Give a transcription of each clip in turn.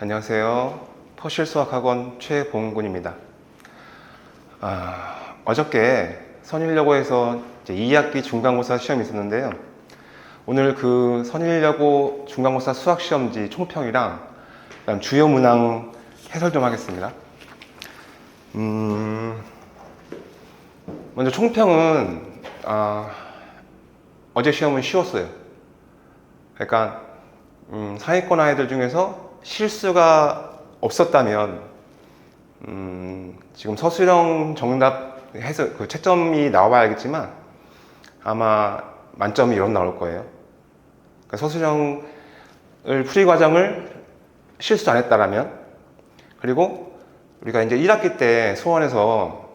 안녕하세요. 퍼실 수학학원 최봉군입니다. 아, 어저께 선일여고에서 이제 2학기 중간고사 시험이 있었는데요. 오늘 그 선일여고 중간고사 수학시험지 총평이랑 주요 문항 해설 좀 하겠습니다. 음, 먼저 총평은 아, 어제 시험은 쉬웠어요. 그러니까 음, 상위권 아이들 중에서 실수가 없었다면 음, 지금 서술형 정답 해서 그 채점이 나와야 알겠지만 아마 만점이 이런 나올 거예요. 그러니까 서술형을 풀이 과정을 실수 안 했다라면 그리고 우리가 이제 1학기 때 수원에서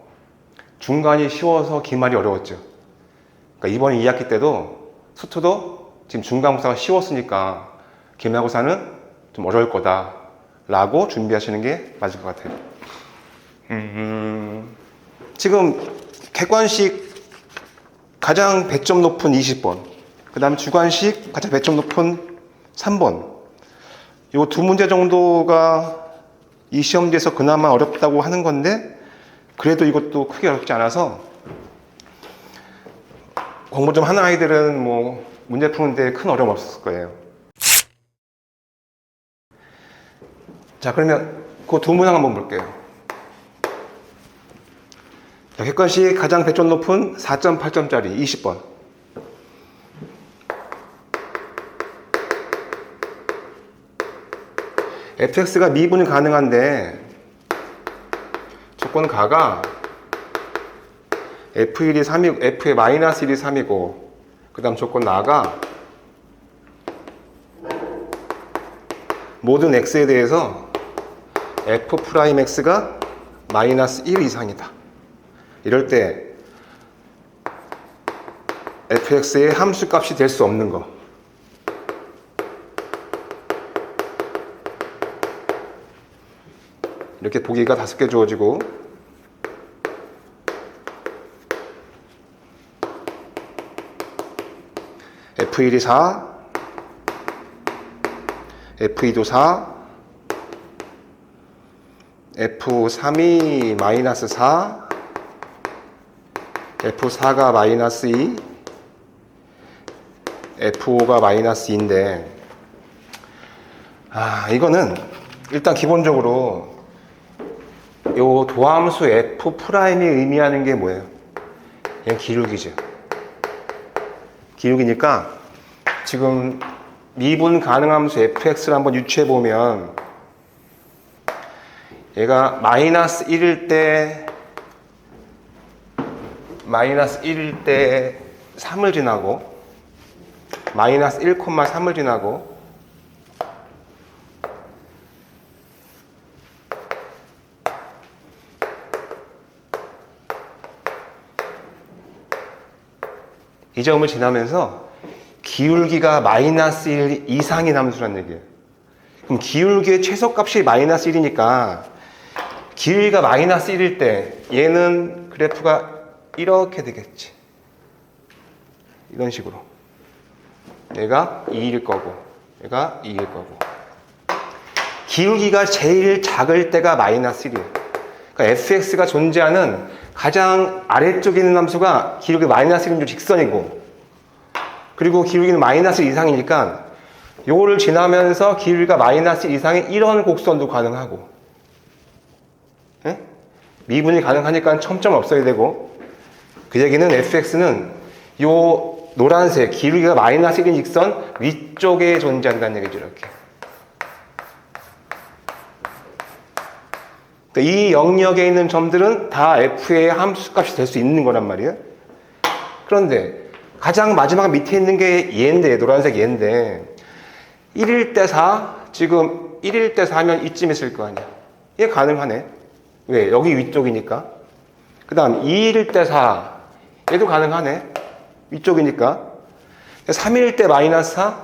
중간이 쉬워서 기말이 어려웠죠. 그러니까 이번 2학기 때도 수투도 지금 중간고사가 쉬웠으니까 기말고사는 좀 어려울 거다라고 준비하시는 게 맞을 것 같아요. 음, 지금 객관식 가장 배점 높은 20번, 그 다음에 주관식 가장 배점 높은 3번. 이두 문제 정도가 이 시험지에서 그나마 어렵다고 하는 건데, 그래도 이것도 크게 어렵지 않아서 공부 좀 하는 아이들은 뭐 문제 푸는데 큰 어려움 없을 거예요. 자, 그러면 그 두 문항 한번 볼게요. 자, 객관식 가장 배점 높은 4.8점짜리 20번. fx가 미분이 가능한데 조건 가가 f1이 3이 f의 마이너스 1이 3이고 그 다음 조건 나가 모든 x에 대해서 f 프라임 x가 마이너스 1 이상이다. 이럴 때 fx의 함수 값이 될 수 없는 거. 이렇게 보기가 다섯 개 주어지고 f1이 4 f2도 4 F3이 마이너스 4, F4가 마이너스 2, F5가 마이너스 2인데, 아, 이거는 일단 기본적으로 요 도함수 F 프라임이 의미하는 게 뭐예요? 그냥 기울기죠. 기울기니까 지금 미분 가능함수 fx를 한번 유추해 보면 얘가 마이너스 1일 때 마이너스 1일 때 3을 지나고 마이너스 1,3을 지나고 이 점을 지나면서 기울기가 마이너스 1 이상인 함수란 얘기예요. 그럼 기울기의 최소값이 마이너스 1이니까 기울기가 마이너스 1일 때 얘는 그래프가 이렇게 되겠지. 이런 식으로. 얘가 2일 거고 얘가 2일 거고 기울기가 제일 작을 때가 마이너스 1이에요. 그러니까 fx가 존재하는 가장 아래쪽에 있는 함수가 기울기 마이너스 1인 줄 직선이고 그리고 기울기는 마이너스 이상이니까 요거를 지나면서 기울기가 마이너스 이상의 이런 곡선도 가능하고 예? 미분이 가능하니까 첨점 없어야 되고 그 얘기는 fx는 요 노란색 기울기가 마이너스 1인 직선 위쪽에 존재한다는 얘기죠 이렇게 그러니까 이 영역에 있는 점들은 다 f의 함수값이 될 수 있는 거란 말이에요 그런데 가장 마지막 밑에 있는 게 얘인데 노란색 얘인데 1일 때 4, 지금 1일 때 4면 이쯤 있을 거 아니야. 얘 가능하네. 왜? 여기 위쪽이니까. 그 다음 2일 때 4, 얘도 가능하네. 위쪽이니까. 3일 때 마이너스 4,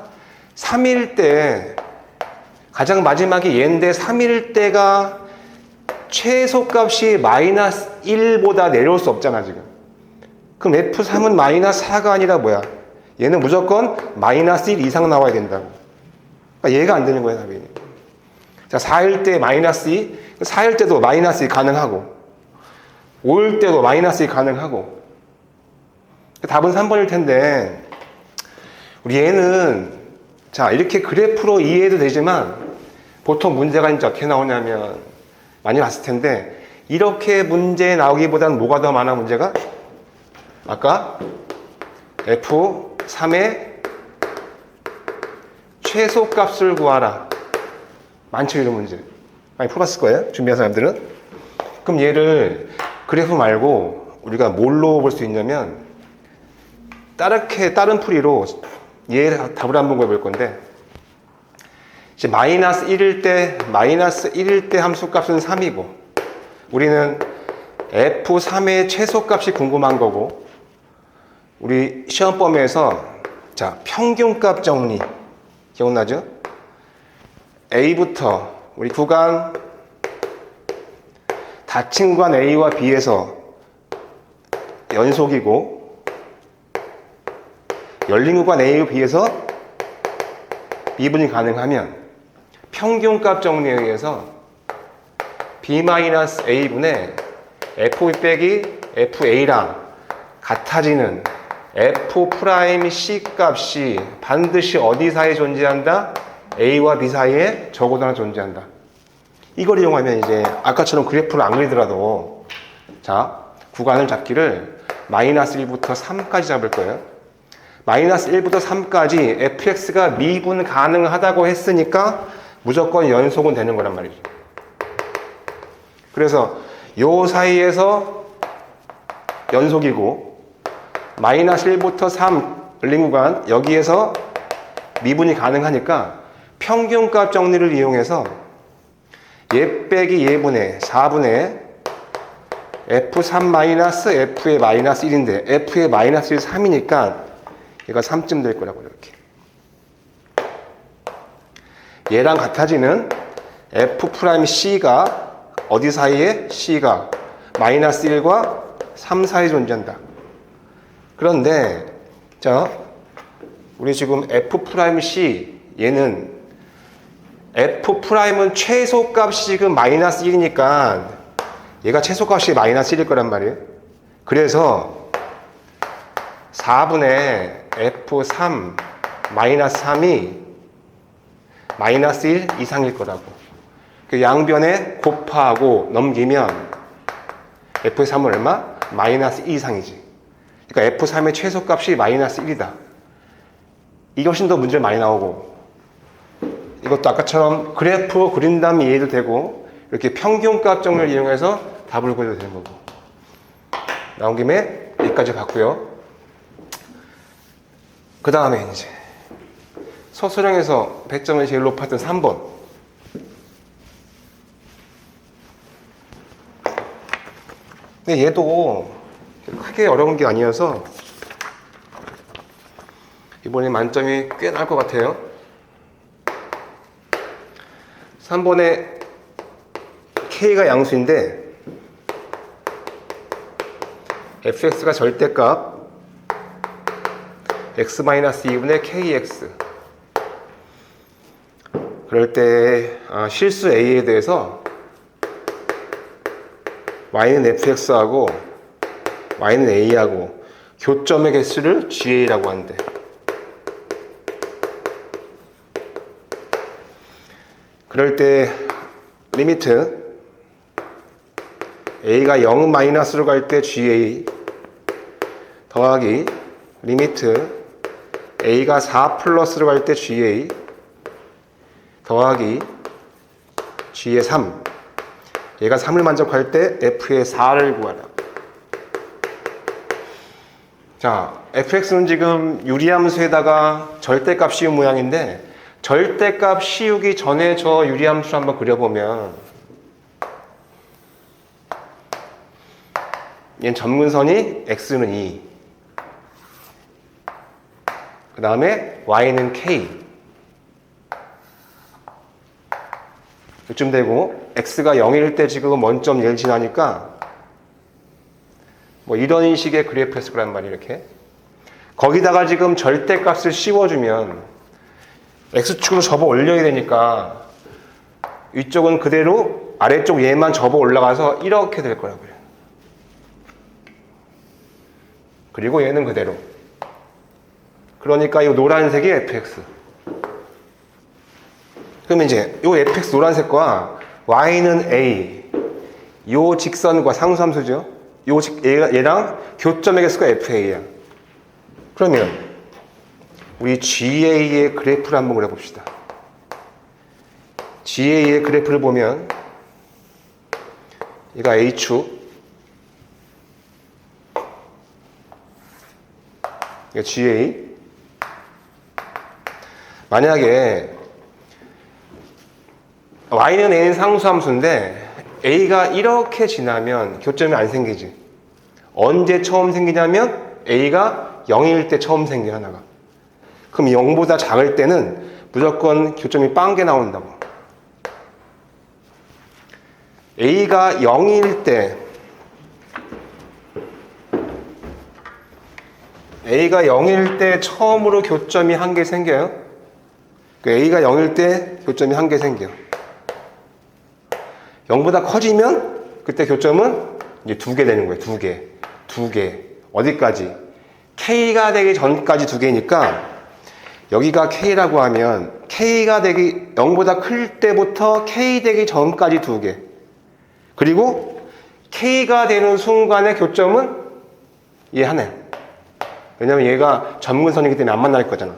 3일 때 가장 마지막에 얘인데 3일 때가 최소값이 마이너스 1보다 내려올 수 없잖아, 지금. 그럼 F3은 마이너스 4가 아니라 뭐야? 얘는 무조건 마이너스 1 이상 나와야 된다고. 그러니까 얘가 안 되는 거예요, 답이. 자, 4일 때 마이너스 2, 4일 때도 마이너스 2 가능하고, 5일 때도 마이너스 2 가능하고, 답은 3번일 텐데, 우리 얘는, 자, 이렇게 그래프로 이해해도 되지만, 보통 문제가 이제 어떻게 나오냐면, 많이 봤을 텐데, 이렇게 문제 나오기보다는 뭐가 더 많아, 문제가? 아까 F3의 최소값을 구하라. 많죠, 이런 문제. 많이 풀었을 거예요, 준비한 사람들은. 그럼 얘를 그래프 말고 우리가 뭘로 볼 수 있냐면, 다르게, 다른 풀이로 얘 답을 한번 구해볼 건데, 이제 마이너스 1일 때, 마이너스 1일 때 함수 값은 3이고, 우리는 F3의 최소 값이 궁금한 거고, 우리 시험 범위에서, 자, 평균값 정리. 기억나죠? A부터 우리 구간 닫힌 구간 A와 B에서 연속이고 열린 구간 A와 B에서 미분이 가능하면 평균값 정리에 의해서 B-A분의 F 빼기 FA랑 같아지는 F'C 값이 반드시 어디 사이에 존재한다? A와 B 사이에 적어도 하나 존재한다. 이걸 이용하면 이제 아까처럼 그래프를 안 그리더라도 자 구간을 잡기를 마이너스 1부터 3까지 잡을 거예요. 마이너스 1부터 3까지 fx가 미분 가능하다고 했으니까 무조건 연속은 되는 거란 말이죠. 그래서 요 사이에서 연속이고 마이너스 1부터 3 열린 구간 여기에서 미분이 가능하니까 평균값 정리를 이용해서 얘 빼기 얘분의 4분의 f3 마이너스 f의 마이너스 1인데 f의 마이너스 1 3이니까 얘가 3쯤 될 거라고 이렇게. 얘랑 같아지는 f'c가 어디 사이에? C가 마이너스 1과 3 사이에 존재한다. 그런데 자 우리 지금 f'c 얘는 f'은 최소값이 지금 마이너스 1이니까 얘가 최소값이 마이너스 1일 거란 말이에요. 그래서 4분의 f3 마이너스 3이 마이너스 1 이상일 거라고. 그 양변에 곱하고 넘기면 f의 3은 얼마? 마이너스 2 이상이지. 그러니까 f3의 최소값이 마이너스 1이다. 이게 훨씬 더 문제 많이 나오고 이것도 아까처럼 그래프 그린 다음에 이해도 되고 이렇게 평균값 정리를 이용해서 답을 구해도 되는 거고. 나온 김에 여기까지 봤고요. 그 다음에 이제 서술형에서 100점이 제일 높았던 3번. 근데 얘도 크게 어려운 게 아니어서 이번에 만점이 꽤 나을 것 같아요 3번에 K가 양수인데 fx가 절대값 x-2분의 kx. 그럴 때 아, 실수 a에 대해서 y는 fx하고 y는 a하고 교점의 개수를 ga라고 하는 그럴 때 리미트 a가 0 마이너스로 갈 때 ga 더하기 리미트 a가 4 플러스로 갈 때 ga 더하기 g의 3 얘가 3을 만족할 때 f의 4를 구하라. 자 fx는 지금 유리함수에다가 절대값 씌운 모양인데 절대값 씌우기 전에 저 유리함수 한번 그려보면 얘는 전문선이 x는 2. 그 다음에 y는 k. 이쯤 되고 x가 0일 때 지금 원점 1 지나니까 뭐 이런 식의 그래프였을 거란 말이에요 이렇게 거기다가 지금 절대값을 씌워주면 x축으로 접어 올려야 되니까 위쪽은 그대로 아래쪽 얘만 접어 올라가서 이렇게 될 거라고요. 그리고 얘는 그대로. 그러니까 이 노란색이 fx. 그러면 이제 이 fx 노란색과 y는 a. 요 직선과 상수함수죠. 요 얘랑 교점의 개수가 fa야. 그러면 우리 GA의 그래프를 한번 그려봅시다. GA의 그래프를 보면 얘가 A축 이게 GA 만약에 Y는 A는 상수함수인데 A가 이렇게 지나면 교점이 안 생기지. 언제 처음 생기냐면 A가 0일 때 처음 생겨 하나가 그럼 0보다 작을 때는 무조건 교점이 빵개 나온다고 A가 0일 때 A가 0일 때 처음으로 교점이 한 개 생겨요. 그 A가 0일 때 교점이 한 개 생겨. 0보다 커지면 그때 교점은 이제 두 개 되는 거예요. 두 개. 두 개. 어디까지? K가 되기 전까지 두 개니까 여기가 K라고 하면 K가 되기 0보다 클 때부터 K 되기 전까지 두 개. 그리고 K가 되는 순간의 교점은 얘 하나. 왜냐면 얘가 점근선이기 때문에 안 만날 거잖아.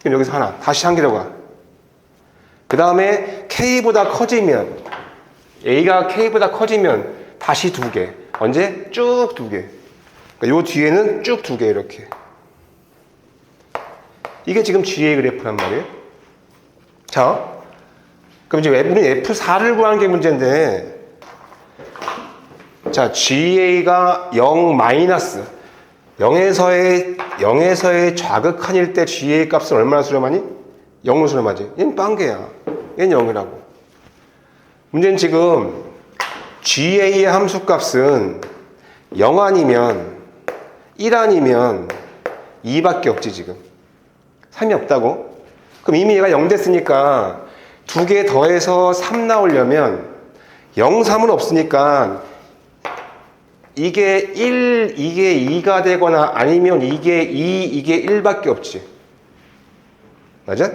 그럼 여기서 하나. 다시 한 개로 가. 그 다음에 K보다 커지면, A가 K보다 커지면 다시 두 개. 언제? 쭉 두 개. 그러니까 요 뒤에는 쭉 두 개, 이렇게. 이게 지금 GA 그래프란 말이에요. 자, 그럼 이제 우리는 F4를 구하는 게 문제인데, 자, GA가 0 마이너스 0에서의 0에서의 좌극한일 때 GA 값은 얼마나 수렴하니? 0로 수렴하지. 얘는 빵개야. 얘는 0이라고. 문제는 지금 GA의 함수 값은 0 아니면 1 아니면 2밖에 없지 지금. 3이 없다고? 그럼 이미 얘가 0 됐으니까 두 개 더해서 3 나오려면 0, 3은 없으니까 이게 1, 이게 2가 되거나 아니면 이게 2, 이게 1밖에 없지. 맞아?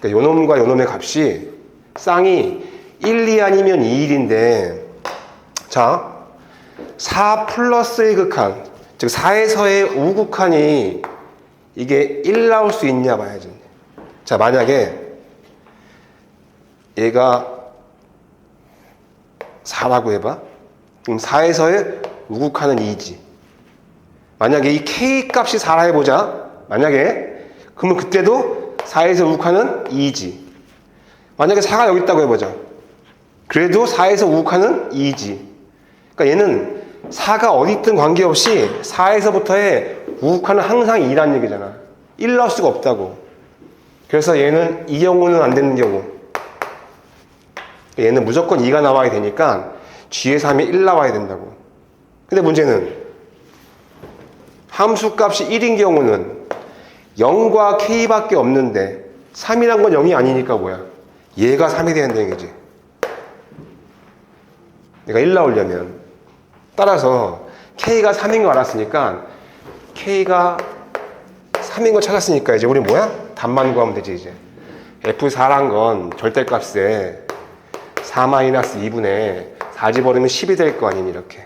그러니까 요놈과 요놈의 값이 쌍이 1, 2 아니면 2, 1인데 자, 4 플러스의 극한, 즉 4에서의 우극한이 이게 1 나올 수 있냐 봐야지. 자, 만약에 얘가 4라고 해봐. 그럼 4에서의 우극한은 2지. 만약에 이 K 값이 4라 해보자. 만약에. 그러면 그때도 4에서 우극한은 2지. 만약에 4가 여기 있다고 해보자. 그래도 4에서 우극한은 2지. 그러니까 얘는 4가 어디 있든 관계없이 4에서부터의 우극한은 항상 2라는 얘기잖아. 1 나올 수가 없다고. 그래서 얘는 이 경우는 안 되는 경우. 얘는 무조건 2가 나와야 되니까 G에서 하면 1 나와야 된다고. 근데 문제는 함수 값이 1인 경우는 0과 K밖에 없는데 3이란 건 0이 아니니까 뭐야? 얘가 3이 돼야 된다는 얘기지. 내가 1 나오려면 따라서 K가 3인 거 알았으니까 K가 3인 거 찾았으니까 이제 우리 뭐야? 답만 구하면 되지 이제. F4란 건 절대값에 4-2분의 4 집어넣으면 10이 될 거 아니니 이렇게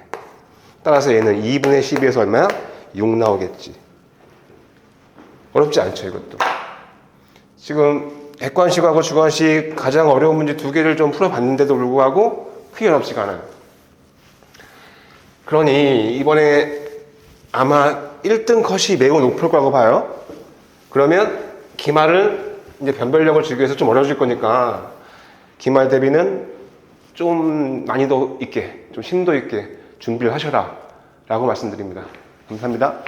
따라서 얘는 2분의 12에서 얼마야? 6 나오겠지 어렵지 않죠 이것도 지금 객관식하고 주관식 가장 어려운 문제 두 개를 좀 풀어봤는데도 불구하고 크게 어렵지가 않아요 그러니 이번에 아마 1등 컷이 매우 높을 거라고 봐요 그러면 기말은 이제 변별력을 주기 위해서 좀 어려워질 거니까 기말 대비는 좀 난이도 있게, 좀 심도 있게 준비를 하셔라. 라고 말씀드립니다. 감사합니다.